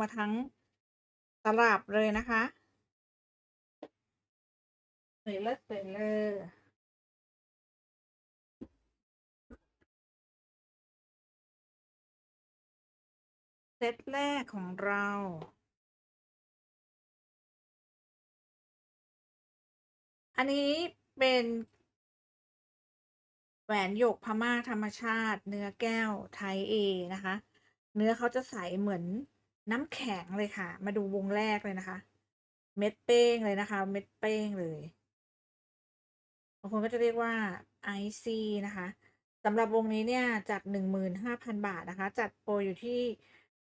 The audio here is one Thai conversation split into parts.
มาทั้งตลับเลยนะคะสวยเลิศสวยเลอเซตแรกของเราอันนี้เป็นแหวนหยกพม่าธรรมชาติ เนื้อแก้วไทยเอนะคะ เนื้อเขาจะใสเหมือน น้ำแข็งเลยค่ะ มาดูวงแรกเลยนะคะ เม็ดเป้งเลยนะคะ เม็ดเป้งเลยบางคนก็จะเรียกว่าไอซีนะคะสำหรับวงนี้เนี่ยจากหนึ่งหมื่นห้าพันบาทนะคะ จัดโปรอยู่ที่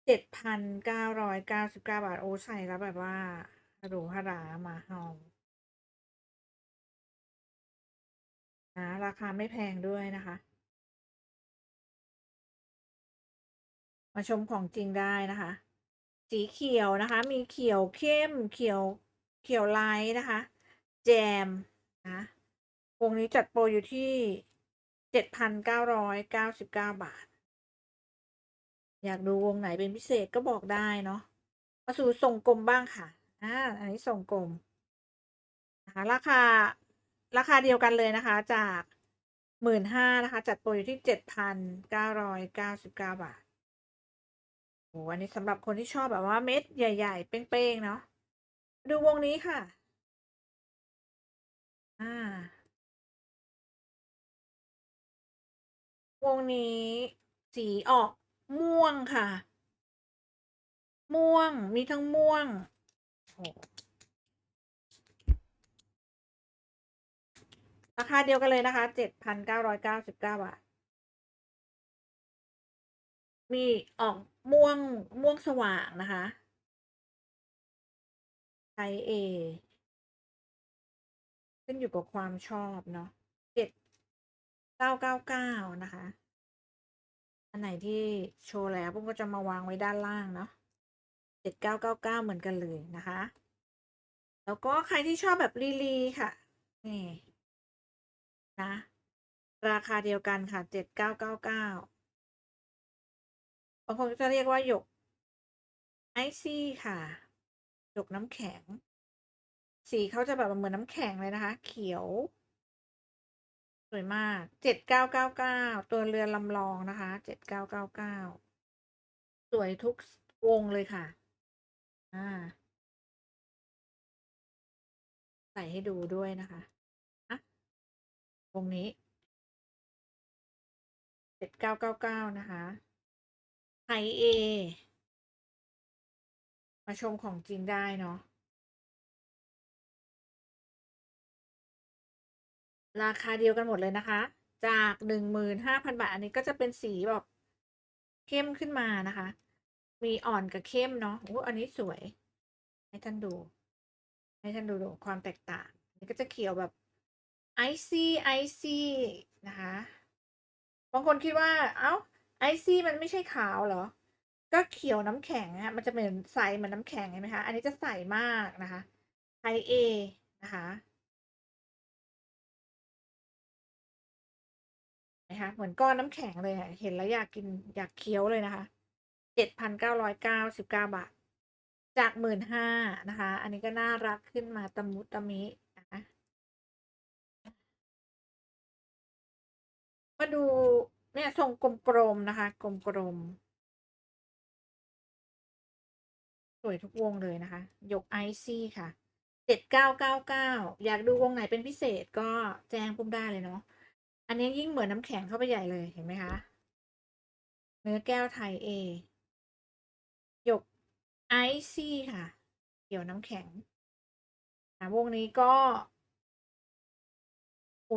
เจ็ดพันเก้าร้อยเก้าสิบเก้าบาท โอ้ใส่แล้วแบบว่าหรูหรามาเฮานะราคาไม่แพงด้วยนะคะ มาชมของจริงได้นะคะ สีเขียวนะคะ มีเขียวเข้ม เขียวเขียวไลท์นะคะ แจมนะวงนี้จัดโปรอยู่ที่เจ็ดพันเก้าร้อยเก้าสิบเก้าบาท อยากดูวงไหนเป็นพิเศษก็บอกได้เนาะมาสู่ทรงกลมบ้างค่ะอ่าอันนี้ทรงกลมนะคะราคาราคาเดียวกันเลยนะคะจากหมื่นห้านะคะ จัดโปรอยู่ที่เจ็ดพันเก้าร้อยเก้าสิบเก้าบาท โอ้อันนี้สำหรับคนที่ชอบแบบว่าเม็ดใหญ่ ๆ เป้งๆเนาะดูวงนี้ค่ะ อ่า วงนี้สีออกม่วงค่ะ ม่วงมีทั้งม่วงราคาเดียวกันเลยนะคะ เจ็ดพันเก้าร้อยเก้าสิบเก้าบาท มีออก ม่วงม่วงสว่างนะคะไทยเอขึ้นอยู่กับความชอบเนาะเจ็ดเก้าเก้าเก้านะคะ อันไหนที่โชว์แล้วปุ้มก็จะมาวางไว้ด้านล่างเนาะเจ็ดเก้าเก้าเก้าเหมือนกันเลยนะคะ แล้วก็ใครที่ชอบแบบลีลีค่ะ นี่นะ ราคาเดียวกันค่ะเจ็ดเก้าเก้าเก้า บางคนก็จะเรียกว่าหยกไอซี่ค่ะ หยกน้ำแข็ง สีเขาจะแบบเหมือนน้ำแข็งเลยนะคะ เขียว สวยมากเจ็ดเก้าเก้าเก้าตัวเรือลำลองนะคะเจ็ดเก้าเก้าเก้าสวยทุกวงเลยค่ะ อ่า ใส่ให้ดูด้วยนะคะอะวงนี้เจ็ดเก้าเก้าเก้านะคะ ไฮเอมาชมของจริงได้เนาะราคาเดียวกันหมดเลยนะคะ จากหนึ่งหมื่นห้าพันบาท อันนี้ก็จะเป็นสีแบบเข้มขึ้นมานะคะ มีอ่อนกับเข้มเนาะโอ้อันนี้สวย ให้ท่านดู ให้ท่านดูดูความแตกต่างอันนี้ก็จะเขียวแบบไอซี่ไอซี่นะคะ บางคนคิดว่า เอ้า ไอซี่มันไม่ใช่ขาวเหรอ ก็เขียวน้ำแข็งอะมันจะเป็นใสเหมือนน้ำแข็งเห็นไหมคะ อันนี้จะใสมากนะคะไทเอนะคะนะคะเหมือนก้อนน้ำแข็งเลยเห็นแล้วอยากกินอยากเคี้ยวเลยนะคะเจ็ดพันเก้าร้อยเก้าสิบเก้าบาท จากหมื่นห้านะคะ อันนี้ก็น่ารักขึ้นมาตะมุตะมินะคะมาดู เนี่ยทรงกลมๆนะคะ กลมๆสวยทุกวงเลยนะคะ ยกไอซี่ค่ะเจ็ดเก้าเก้าเก้าอยากดูวงไหนเป็นพิเศษก็แจ้งปุ้มได้เลยเนาะอันนี้ยิ่งเหมือนน้ำแข็งเข้าไปใหญ่เลยเห็นไหมคะเนื้อแก้วไทยเอหยกไอซี่ค่ะ เกี่ยวน้ำแข็งวงนี้ก็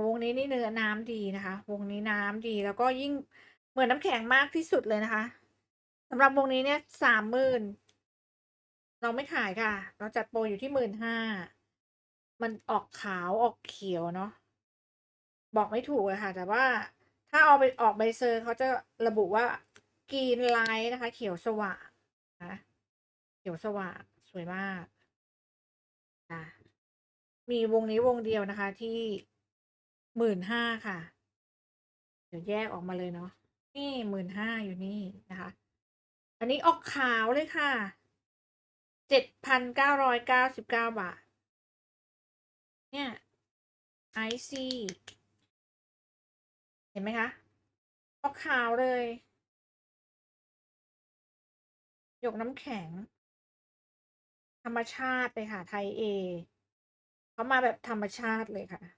วงนี้นี่เนื้อน้ำดีนะคะ วงนี้น้ำดีแล้วก็ยิ่งเหมือนน้ำแข็งมากที่สุดเลยนะคะสำหรับวงนี้เนี่ยสามหมื่นเราไม่ขายค่ะ เราจัดโปรอยู่ที่หมื่นห้ามันออกขาวออกเขียวเนาะบอกไม่ถูกเลยค่ะ แต่ว่าถ้าเอาไปออกใบเซอร์เขาจะระบุว่ากรีนไลท์นะคะ เขียวสว่างนะเขียวสว่างสวยมากอะมีวงนี้วงเดียวนะคะที่ หมื่นห้าค่ะ เดี๋ยวแยกออกมาเลยเนาะนี่หมื่นห้าอยู่นี่นะคะ อันนี้ออกขาวเลยค่ะเจ็ดพันเก้าร้อยเก้าสิบเก้าบาท เนี่ยไอซีเห็นไหมคะ ออกขาวเลย หยกน้ำแข็ง ธรรมชาติเลยค่ะ ไทยเอเขามาแบบธรรมชาติเลยค่ะ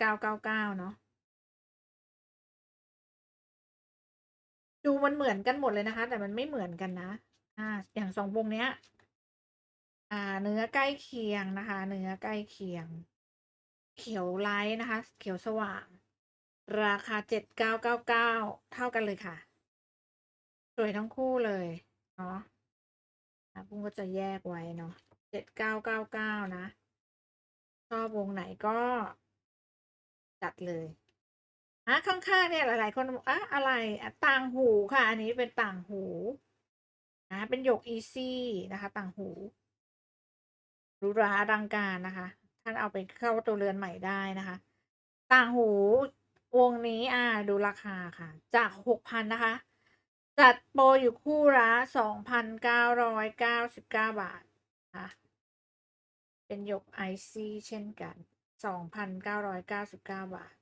เจ็ดเก้าเก้าเก้าเนาะดูมันเหมือนกันหมดเลยนะคะ แต่มันไม่เหมือนกันนะ อ่า อย่างสองวงเนี้ย อ่า เนื้อใกล้เคียงนะคะ เนื้อใกล้เคียง เขียวไลท์นะคะ เขียวสว่าง ราคาเจ็ดเก้าเก้าเก้าเท่ากันเลยค่ะ สวยทั้งคู่เลยเนาะอะปุ้งก็จะแยกไว้เนาะเจ็ดเก้าเก้าเก้านะชอบวงไหนก็ จัดเลยอะข้างๆเนี่ยหลายๆคนอะอะไรอะต่างหูค่ะ อันนี้เป็นต่างหูนะเป็นหยกอีซี่นะคะ ต่างหูหรูหราอลังการนะคะ ท่านเอาไปเข้าตัวเรือนใหม่ได้นะคะ ต่างหูวงนี้อ่าดูราคาค่ะ จากหกพันนะคะ จัดโปรอยู่คู่ละสองพันเก้าร้อยเก้าสิบเก้าบาทนะคะเป็นหยกไอซี่เช่นกัน สองพันเก้าร้อยเก้าสิบเก้าบาท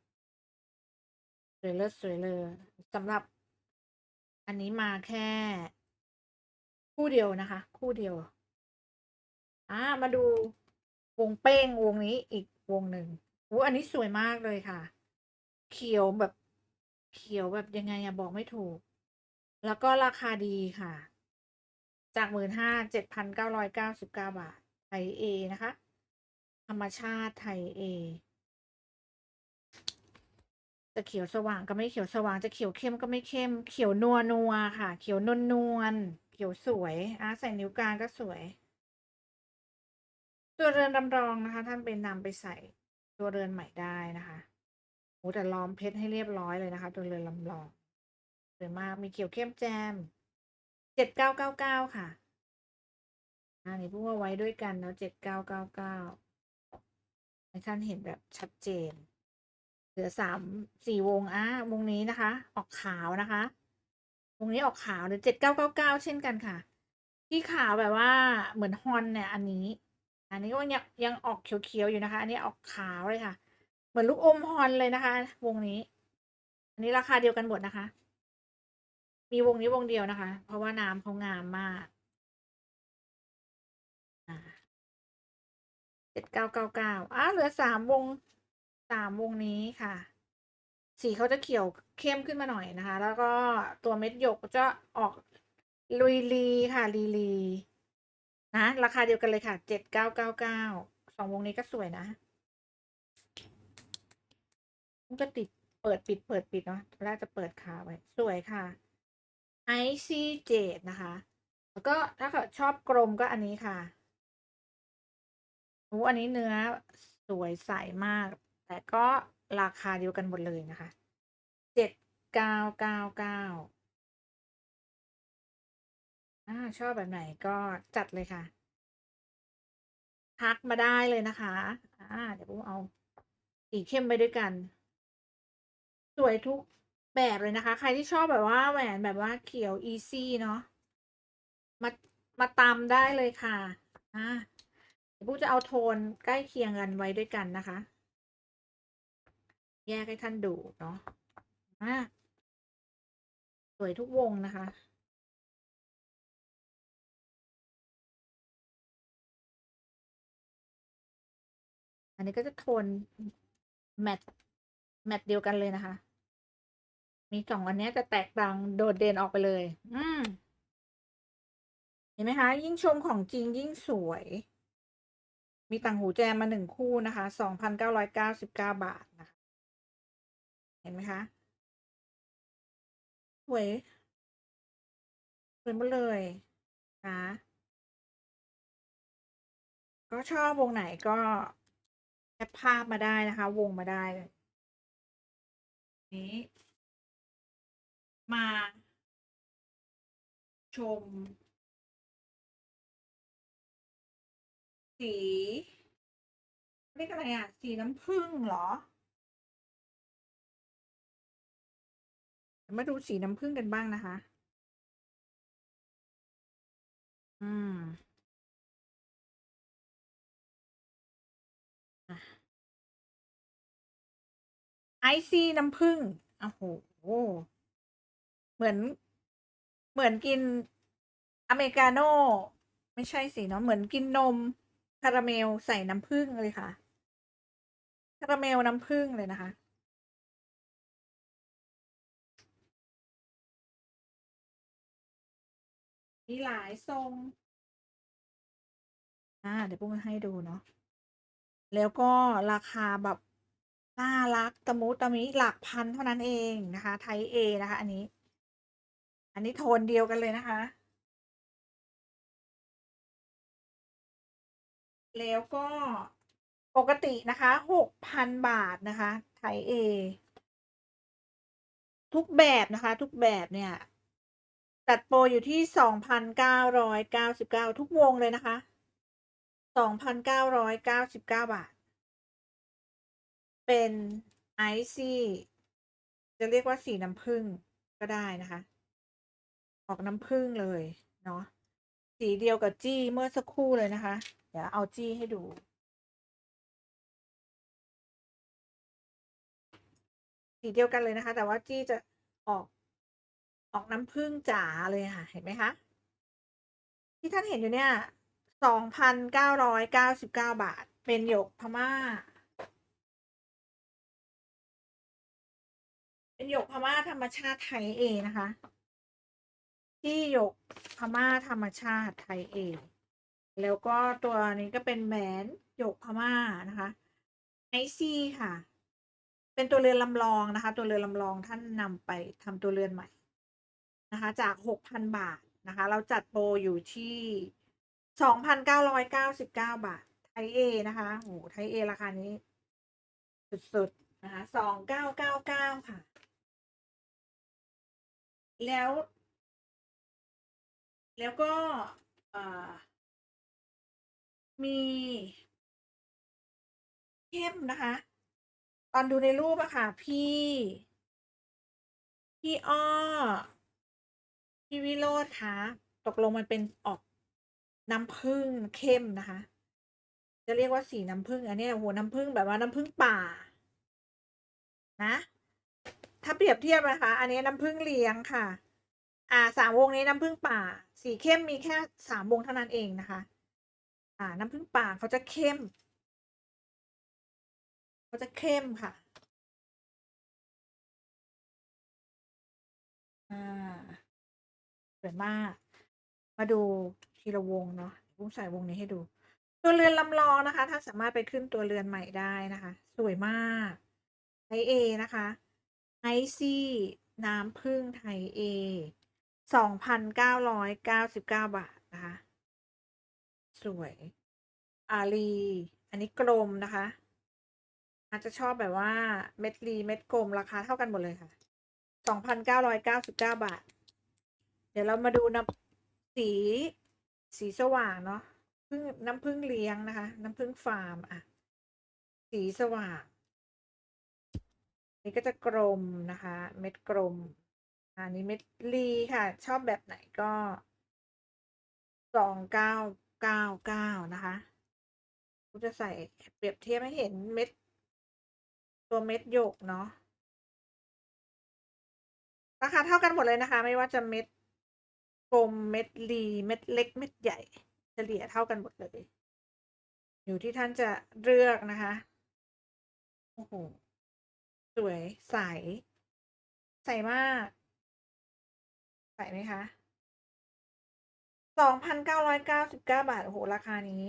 สวยเลิศสวยเลยสำหรับ อันนี้มาแค่ คู่เดียวนะคะ คู่เดียว อ่า มาดูวงเป้งวงนี้อีกวงหนึ่งโอ้อันนี้สวยมากเลยค่ะ เขียวแบบ เขียวแบบยังไงอะบอกไม่ถูก แล้วก็ราคาดีค่ะ จากหมื่นห้าเจ็ดพันเก้าร้อยเก้าสิบเก้าบาทไทยเอนะคะ ธรรมชาติไทยเอจะเขียวสว่างก็ไม่เขียวสว่างจะเขียวเข้มก็ไม่เข้ม เขียวนัวนัวค่ะ เขียวนวลนวลเขียวสวยอะใส่นิ้วกลางก็สวย ตัวเรือนรำรองนะคะ ท่านเป็นนำไปใส่ตัวเรือนใหม่ได้นะคะโอ้แต่ล้อมเพชรให้เรียบร้อยเลยนะคะ ตัวเรือนลำรองสวยมากมีเขียวเข้มแจมเจ็ดเก้าเก้าเก้าค่ะอันนี้พูดว่าไว้ด้วยกันเนาะเจ็ดเก้าเก้าเก้า ให้ท่านเห็นแบบชัดเจน เหลือสามสี่วงอะวงนี้นะคะ ออกขาวนะคะ วงนี้ออกขาวหรือเจ็ดเก้าเก้าเก้าเช่นกันค่ะ ที่ขาวแบบว่าเหมือนฮอนเนี่ยอันนี้ อันนี้ก็ยังยังออกเขียวๆอยู่นะคะ อันนี้ออกขาวเลยค่ะ เหมือนลูกอมฮอนเลยนะคะ วงนี้ อันนี้ราคาเดียวกันหมดนะคะ มีวงนี้วงเดียวนะคะ เพราะว่าน้ำเขางามมาก จ็ดเก้าเก้าเก้าอ้าเหลือสามวงสามวงนี้ค่ะ สีเขาจะเขียวเข้มขึ้นมาหน่อยนะคะ แล้วก็ตัวเม็ดหยกจะออกลุยลีค่ะลีลีนะราคาเดียวกันเลยค่ะเจ็ดเก้าเก้าเก้าสองวงนี้ก็สวยนะมันก็ติดเปิดปิดเปิดปิดเนาะแรกจะเปิดขาไว้ สวยค่ะไอซีเจดนะคะ แล้วก็ถ้าเกิดชอบกลมก็อันนี้ค่ะ โอ้อันนี้เนื้อสวยใสมาก แต่ก็ราคาเดียวกันหมดเลยนะคะเจ็ดเก้าเก้าเก้าอ่าชอบแบบไหนก็จัดเลยค่ะ ทักมาได้เลยนะคะอ่าเดี๋ยวผมเอาสีเข้มไปด้วยกัน สวยทุกแบบเลยนะคะ ใครที่ชอบแบบว่าแหวนแบบว่าเขียวอีซี่เนาะมามาตามได้เลยค่ะอ่า เดี๋ยวปุ๊จะเอาโทนใกล้เคียงกันไว้ด้วยกันนะคะ แยกให้ท่านดูเนาะสวยทุกวงนะคะอันนี้ก็จะโทนแมทแมทเดียวกันเลยนะคะ มีสองอันนี้จะแตกต่างโดดเด่นออกไปเลย อืม เห็นไหมคะ ยิ่งชมของจริงยิ่งสวย มีต่างหูแจมมาหนึ่งคู่นะคะสองพันเก้าร้อยเก้าสิบเก้าบาทนะคะ เห็นไหมคะ สวย สวยหมดเลยนะก็ชอบวงไหนก็แคปภาพมาได้นะคะ วงมาได้เลยนี้ มาชม สีเรียกอะไรอะ สีน้ำผึ้งเหรอ มาดูสีน้ำผึ้งกันบ้างนะคะ อืมไอซีน้ำผึ้งโอ้โห เหมือน เหมือนกินอเมริกาโน่ ไม่ใช่สิเนาะ เหมือนกินนม คาราเมลใส่น้ำผึ้งเลยค่ะ คาราเมลน้ำผึ้งเลยนะคะ มีหลายทรง อ่า เดี๋ยวปุ้มให้ดูเนาะ แล้วก็ราคาแบบ น่ารักตะมุตะมิหลักพันเท่านั้นเองนะคะ ไทยเอนะคะ อันนี้ อันนี้โทนเดียวกันเลยนะคะ แล้วก็ปกตินะคะ6,000บาทนะคะไทยเอทุกแบบนะคะ ทุกแบบเนี่ยจัดโปรอยู่ที่2,999ทุกวงเลยนะคะ2,999บาท เป็นไอซี่จะเรียกว่าสีน้ำผึ้งก็ได้นะคะ ออกน้ำผึ้งเลยเนาะ สีเดียวกับจี้เมื่อสักครู่เลยนะคะ เดี๋ยวเอาจี้ให้ดูสีเดียวกันเลยนะคะ แต่ว่าจี้จะออกออกน้ำผึ้งจ๋าเลยค่ะ เห็นไหมคะ ที่ท่านเห็นอยู่เนี่ย2,999บเก้าบาท เป็นหยกพม่า เป็นหยกพม่าธรรมชาติไทยเอนะคะ ที่หยกพม่าธรรมชาติไทยเอแล้วก็ตัวนี้ก็เป็นแหวนหยกพม่านะคะไอซีค่ะ เป็นตัวเรือนลำลองนะคะ ตัวเรือนลำลองท่านนำไปทำตัวเรือนใหม่นะคะ จาก6,000บาทนะคะ เราจัดโปรอยู่ที่2,999บเก้าบาท ไทยเอนะคะโอ้ไทยเอราคานี้ สุดๆนะคะ2999ค่ะ แล้ว แล้วก็มีเข้มนะคะ ตอนดูในรูปอะค่ะ พี่ พี่อ้อ พี่วิโรธคะตกลงมันเป็นออกน้ำผึ้งเข้มนะคะ จะเรียกว่าสีน้ำผึ้งอันนี้โอ้โหน้ำผึ้งแบบว่าน้ำผึ้งป่า นะ ถ้าเปรียบเทียบนะคะ อันนี้น้ำผึ้งเลี้ยงค่ะ อ่าสามวงนี้น้ำผึ้งป่า สีเข้มมีแค่สามวงเท่านั้นเองนะคะ อ่า น้ำผึ้งป่าเขาจะเข้มเขาจะเข้มค่ะ อ่าสวยมาก มาดูทีละวงเนาะปุ้มใส่วงนี้ให้ดู ตัวเรือนลำลองนะคะ ถ้าสามารถไปขึ้นตัวเรือนใหม่ได้นะคะ สวยมากไทยเอนะคะไอซี่น้ำผึ้งไทยเอ สองพันเก้าร้อยเก้าสิบเก้าบาท นะคะ สวย อารี อันนี้กลมนะคะ อาจจะชอบแบบว่าเม็ดรีเม็ดกลมราคาเท่ากันหมดเลยค่ะสองพันเก้าร้อยเก้าสิบเก้าบาท เดี๋ยวเรามาดูน้ำสี สีสว่างเนาะพึ่งน้ำพึ่งเลี้ยงนะคะ น้ำพึ่งฟาร์มอะ สีสว่าง นี่ก็จะกลมนะคะ เม็ดกลม อันนี้เม็ดลีค่ะ ชอบแบบไหนก็สองเก้าเก้าเก้านะคะกูจะใส่เปรียบเทียบให้เห็นเม็ด ตัวเม็ดหยกเนาะราคาเท่ากันหมดเลยนะคะ ไม่ว่าจะเม็ดกลมเม็ดลีเม็ดเล็กเม็ดใหญ่เฉลี่ยเท่ากันหมดเลย อยู่ที่ท่านจะเลือกนะคะโอ้โหสวยใส ใสมาก ใส่ไหมคะสองพันเก้าร้อยเก้าสิบเก้าบาท โอ้โห ราคานี้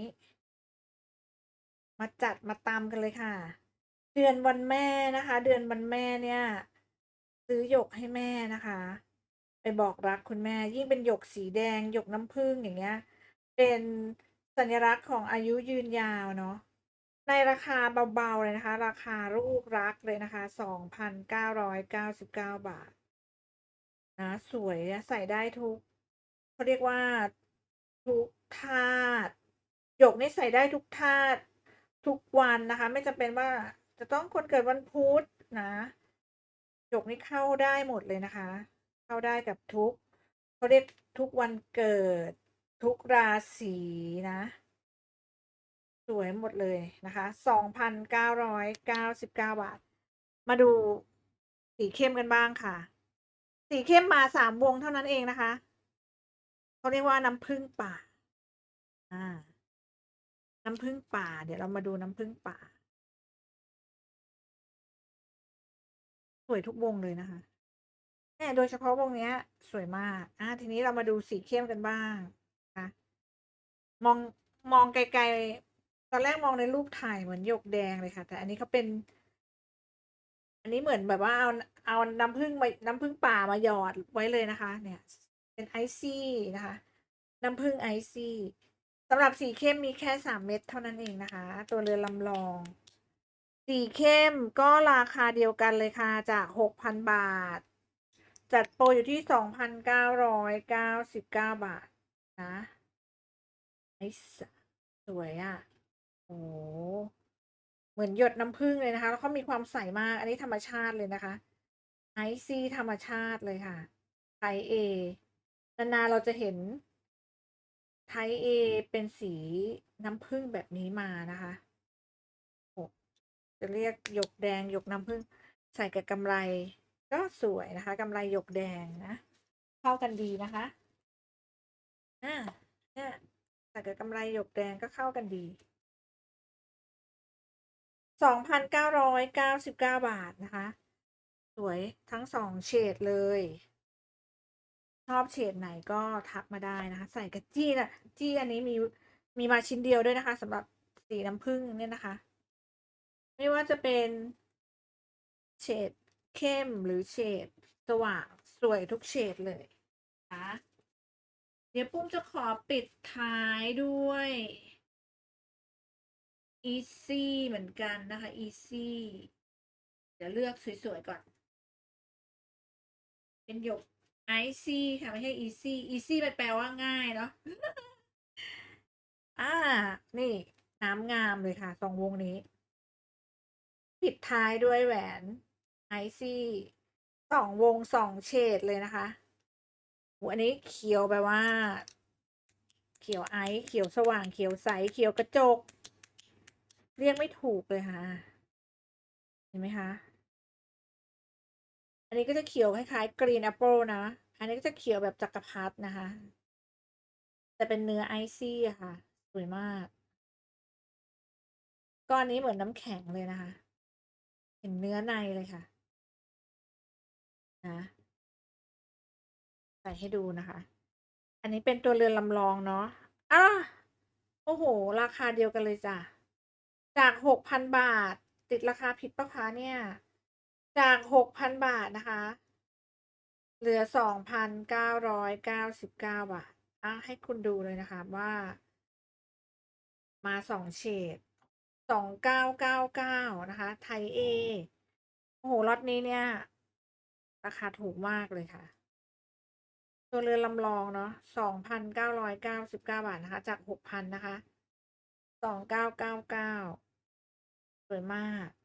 มาจัดมาตามกันเลยค่ะ เดือนวันแม่นะคะ เดือนวันแม่เนี่ย ซื้อหยกให้แม่นะคะ ไปบอกรักคุณแม่ ยิ่งเป็นหยกสีแดง หยกน้ำผึ้งอย่างเงี้ย เป็นสัญลักษณ์ของอายุยืนยาวเนาะในราคาเบา ๆ เลยนะคะ ราคาลูกรักเลยนะคะสองพันเก้าร้อยเก้าสิบเก้าบาท นะสวยใส่ได้ทุกเขาเรียกว่าทุกธาตุหยกนี่ใส่ได้ทุกธาตุทุกวันนะคะ ไม่จำเป็นว่าจะต้องคนเกิดวันพุธนะหยกนี่เข้าได้หมดเลยนะคะ เข้าได้กับทุกเขาเรียกทุกวันเกิด ทุกราศีนะ สวยหมดเลยนะคะ2,999บาท มาดูสีเข้มกันบ้างค่ะ สีเข้มมาสามวงเท่านั้นเองนะคะเขาเรียกว่าน้ำผึ้งป่า อ่า น้ำผึ้งป่า เดี๋ยวเรามาดูน้ำผึ้งป่า สวยทุกวงเลยนะคะเนี่ยโดยเฉพาะวงเนี้ย สวยมาก อ่า ทีนี้เรามาดูสีเข้มกันบ้างนะมองมองไกลๆ ตอนแรกมองในรูปถ่ายเหมือนหยกแดงเลยค่ะ แต่อันนี้เขาเป็น อันนี้เหมือนแบบว่าเอา เอาน้ำผึ้งมาน้ำผึ้งป่ามาหยอดไว้เลยนะคะ เนี่ย เป็นไอซี่นะคะ น้ำผึ้งไอซี่สำหรับสีเข้มมีแค่สามเม็ดเท่านั้นเองนะคะ ตัวเรือลำลอง สีเข้มก็ราคาเดียวกันเลยค่ะจากหกพันบาท จัดโปรอยู่ที่สองพันเก้าร้อยเก้าสิบเก้าบาทนะไอสสวยอะ่ะโอ้เหมือนหยดน้ำผึ้งเลยนะคะ แล้วก็มีความใสมาก อันนี้ธรรมชาติเลยนะคะ ไอซีธรรมชาติเลยค่ะ ไทยเอนานๆเราจะเห็น ไทยเอเป็นสีน้ำผึ้งแบบนี้มานะคะจะเรียกหยกแดงหยกน้ำผึ้งใส่กับกำไร ก็สวยนะคะกำไรหยกแดงนะ เข้ากันดีนะคะอ่าเนี่ยใส่กับกำไรหยกแดงก็เข้ากันดีสองพันเก้าร้อยเก้าสิบเก้าบาทนะคะ วยทั้งสองเฉดเลย ชอบเฉดไหนก็ทักมาได้นะคะ ใส่กับจี้นะจี้อันนี้มีมีมาชิ้นเดียวด้วยนะคะสำหรับสีน้ำผึ้งเนี่ยนะคะ ไม่ว่าจะเป็นเฉดเข้มหรือเฉดสว่างสวยทุกเฉดเลยนะเดี๋ยวปุ้มจะขอปิดท้ายด้วย easy เหมือนกันนะคะ easy เดี๋ยวเลือกสวยๆก่อน เป็นหยก icy ค่ะไม่ใช่ easy easy มันแปลว่าง่ายเนาะอ่า นี่ น้ำงามเลยค่ะสองวงนี้ ปิดท้ายด้วยแหวนไอซี่สองวงสองเฉดเลยนะคะหอันนี้เขียวแปลว่า เขียวไอซ์เขียวสว่างเขียวใสเขียวกระจก เรียกไม่ถูกเลยค่ะ เห็นไหมคะ อันนี้ก็จะเขียวคล้ายๆกรีนแอปเปิลนะ อันนี้ก็จะเขียวแบบจักรพรรดินะคะ แต่เป็นเนื้อไอซี่ค่ะ สวยมาก ก้อนนี้เหมือนน้ำแข็งเลยนะคะ เห็นเนื้อในเลยค่ะ นะ ใส่ให้ดูนะคะ อันนี้เป็นตัวเรือนลำลองเนาะอะโอ้โห ราคาเดียวกันเลยจ้ะ จากหกพันบาท ติดราคาผิดปะคะเนี่ย จากหกพันบาทนะคะ เหลือสองพันเก้าร้อยเก้าสิบเก้าบาทอะให้คุณดูเลยนะคะว่า มาสองเฉดสองเก้าเก้าเก้านะคะ ไทยเอโอ้โหล็อตนี้เนี่ย ราคาถูกมากเลยค่ะ ตัวเรือลำลองเนาะสองพันเก้าร้อยเก้าสิบเก้าบาทนะคะ จากหกพันนะคะสองเก้าเก้าเก้าสวยมาก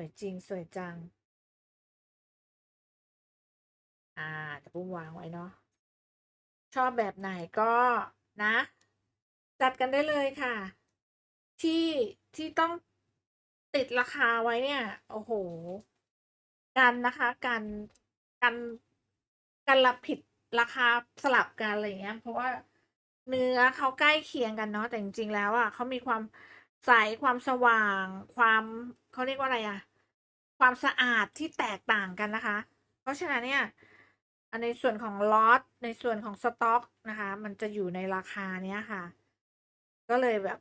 วยจริงสวยจัง อ่าจะปุ้มวางไว้เนาะ ชอบแบบไหนก็นะ จัดกันได้เลยค่ะ ที่ที่ต้องติดราคาไว้เนี่ย โอ้โห กันนะคะกันกันกันรับผิดราคาสลับกันอะไรเงี้ย เพราะว่าเนื้อเขาใกล้เคียงกันเนาะแต่จริงๆแล้วอะเขามีความใสความสว่าง ความเขาเรียกว่าอะไรอะ ความสะอาดที่แตกต่างกันนะคะ เพราะฉะนั้นเนี่ยในส่วนของล็อตในส่วนของสต็อกนะคะ มันจะอยู่ในราคาเนี้ยค่ะ ก็เลยแบบ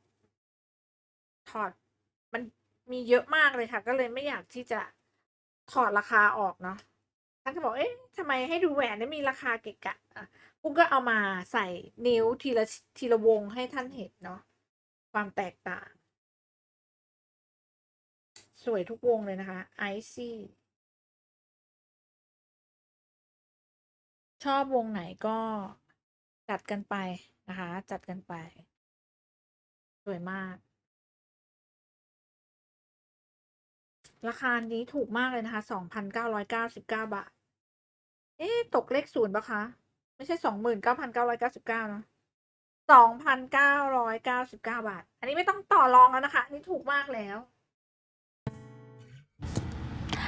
ถอดมันมีเยอะมากเลยค่ะ ก็เลยไม่อยากที่จะถอดราคาออกเนาะท่านก็บอกเอ๊ะทำไมให้ดูแหวนเนี่ยมีราคาเกะกะอะปุ้งก็เอามาใส่นิ้วทีละทีละวงให้ท่านเห็นเนาะความแตกต่าง สวยทุกวงเลยนะคะไอซี่ชอบวงไหนก็จัดกันไปนะคะ จัดกันไป สวยมาก ราคานี้ถูกมากเลยนะคะสองพันเก้าร้อยเก้าสิบเก้าบาท เอ๊ะ ตกเลขศูนย์ปะคะ ไม่ใช่สองหมื่นเก้าพันเก้าร้อยเก้าสิบเก้านะสองพันเก้าร้อยเก้าสิบเก้าบาท อันนี้ไม่ต้องต่อรองแล้วนะคะนี่ถูกมากแล้ว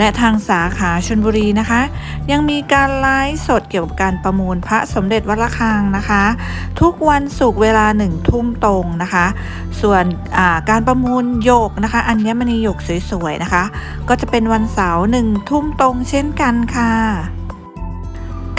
และทางสาขาชนบุรีนะคะ ยังมีการไลฟ์สดเกี่ยวกับการประมูลพระสมเด็จวัดระฆังนะคะ ทุกวันศุกร์เวลาหนึ่งทุ่มตรงนะคะ ส่วนาการประมูลโยกนะคะ อัญมณีโยกสวยๆนะคะ ก็จะเป็นวันเสาร์หนึ่งทุ่มตรงเช่นกันค่ะ